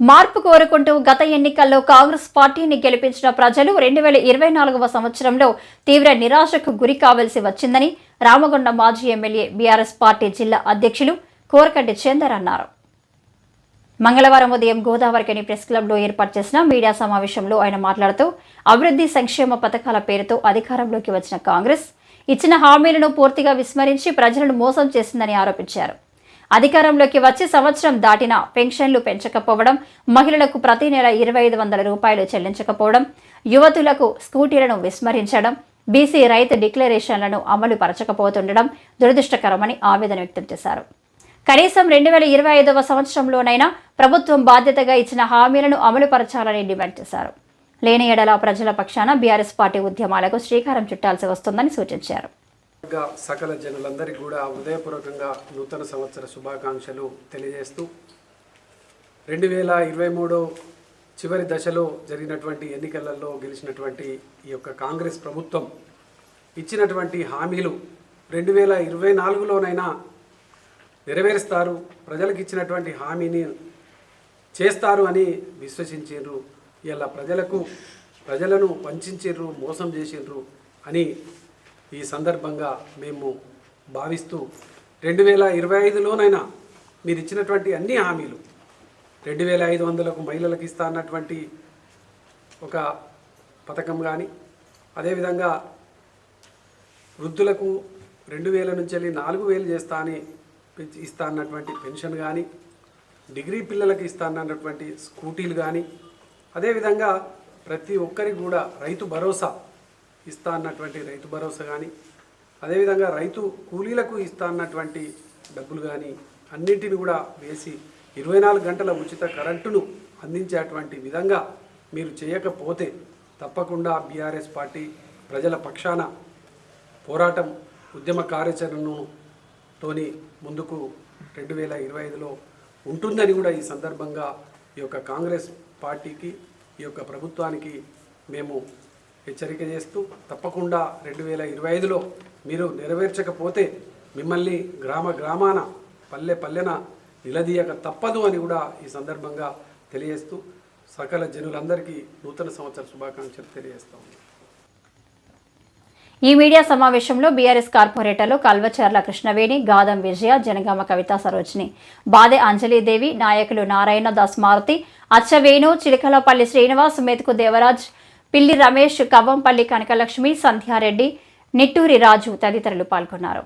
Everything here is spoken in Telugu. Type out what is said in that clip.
మార్పు కోరుకుంటూ గత ఎన్నికల్లో కాంగ్రెస్ పార్టీని గెలిపించిన ప్రజలు రెండు వేల ఇరవై నాలుగవ సంవత్సరంలో తీవ్ర నిరాశకు గురి కావలసి వచ్చిందని రామగుండ మాజీ ఎమ్మెల్యే బీఆర్ఎస్ పార్టీ జిల్లా అధ్యక్షులు కోరకంటి చందర్ అన్నారు. మంగళవారం ఉదయం గోదావరికని ప్రెస్ క్లబ్లో ఏర్పాటు చేసిన మీడియా సమావేశంలో ఆయన మాట్లాడుతూ అభివృద్ధి సంక్షేమ పథకాల పేరుతో అధికారంలోకి వచ్చిన కాంగ్రెస్ ఇచ్చిన హామీలను పూర్తిగా విస్మరించి ప్రజలను మోసం చేసిందని ఆరోపించారు. అధికారంలోకి వచ్చి సంవత్సరం దాటినా పెన్షన్లు పెంచకపోవడం మహిళలకు ప్రతి నెల ఇరవై ఐదు వందల రూపాయలు చెల్లించకపోవడం యువతులకు స్కూటీలను విస్మరించడం బీసీ రైతు డిక్లరేషన్లను అమలు పరచకపోతుండడం దురదృష్టకరమని ఆవేదన వ్యక్తం చేశారు. కనీసం రెండు వేల ఇరవై ఐదవ సంవత్సరంలోనైనా ప్రభుత్వం బాధ్యతగా ఇచ్చిన హామీలను అమలు పరచాలని డిమాండ్ చేశారు. లేని ఎడల ప్రజల పక్షాన బీఆర్ఎస్ పార్టీ ఉద్యమాలకు శ్రీకారం చుట్టాల్సి వస్తుందని సూచించారు. సకల జనులందరికీ కూడా హృదయపూర్వకంగా నూతన సంవత్సర శుభాకాంక్షలు తెలియజేస్తూ రెండు వేల ఇరవై మూడో చివరి దశలో జరిగినటువంటి ఎన్నికలలో గెలిచినటువంటి ఈ యొక్క కాంగ్రెస్ ప్రభుత్వం ఇచ్చినటువంటి హామీలు రెండు వేల ఇరవై నాలుగులోనైనా నెరవేరుస్తారు. ప్రజలకు ఇచ్చినటువంటి హామీని చేస్తారు అని విశ్వసించారు ఇలా ప్రజలకు ప్రజలను వంచు మోసం చేసిండ్రు అని ఈ సందర్భంగా మేము భావిస్తూ రెండు వేల ఇరవై ఐదులోనైనా మీరు ఇచ్చినటువంటి అన్ని హామీలు రెండు వేల ఐదు వందలకు మహిళలకు ఇస్తా అన్నటువంటి ఒక పథకం కానీ అదేవిధంగా వృద్ధులకు రెండు వేల నుంచి వెళ్ళి నాలుగు వేలు చేస్తా అని ఇస్తా అన్నటువంటి పెన్షన్ కానీ డిగ్రీ పిల్లలకి ఇస్తా అన్నటువంటి స్కూటీలు కానీ అదేవిధంగా ప్రతి ఒక్కరికి కూడా రైతు భరోసా ఇస్తా అన్నటువంటి రైతు భరోసా కానీ అదేవిధంగా రైతు కూలీలకు ఇస్తా అన్నటువంటి డబ్బులు కానీ అన్నింటిని కూడా వేసి ఇరవై నాలుగు గంటల ఉచిత కరెంటును అందించేటువంటి విధంగా మీరు చేయకపోతే తప్పకుండా బీఆర్ఎస్ పార్టీ ప్రజల పక్షాన పోరాటం ఉద్యమ కార్యాచరణను తోని ముందుకు రెండు వేల ఇరవై ఐదులో ఉంటుందని కూడా ఈ సందర్భంగా ఈ యొక్క కాంగ్రెస్ పార్టీకి ఈ యొక్క ప్రభుత్వానికి మేము హెచ్చరిక చేస్తూ తప్పకుండా రెండు వేల ఇరవై ఐదులో మీరు నెరవేర్చకపోతే మిమ్మల్ని గ్రామ గ్రామాన పల్లె పల్లెన నిలదీయక తప్పదు అని కూడా ఈ సందర్భంగా తెలియజేస్తూ సకల జనులందరికీ నూతన సంవత్సర శుభాకాంక్షలు తెలియజేస్తాం ఈ మీడియా సమావేశంలో బీఆర్ఎస్ కార్పొరేటర్లు కల్వచర్ల కృష్ణవేణి గాదం విజయ జనగామ కవితా సరోజిని బాదే అంజలీదేవి నాయకులు నారాయణ దాస్ మారుతి అచ్చవేణు చిలకలపల్లి శ్రీనివాస్ మెతుకు దేవరాజ్ పిల్లి రమేష్ కవ్వంపల్లి కనకలక్ష్మి సంధ్యారెడ్డి నిట్టూరి రాజు తదితరులు పాల్గొన్నారు.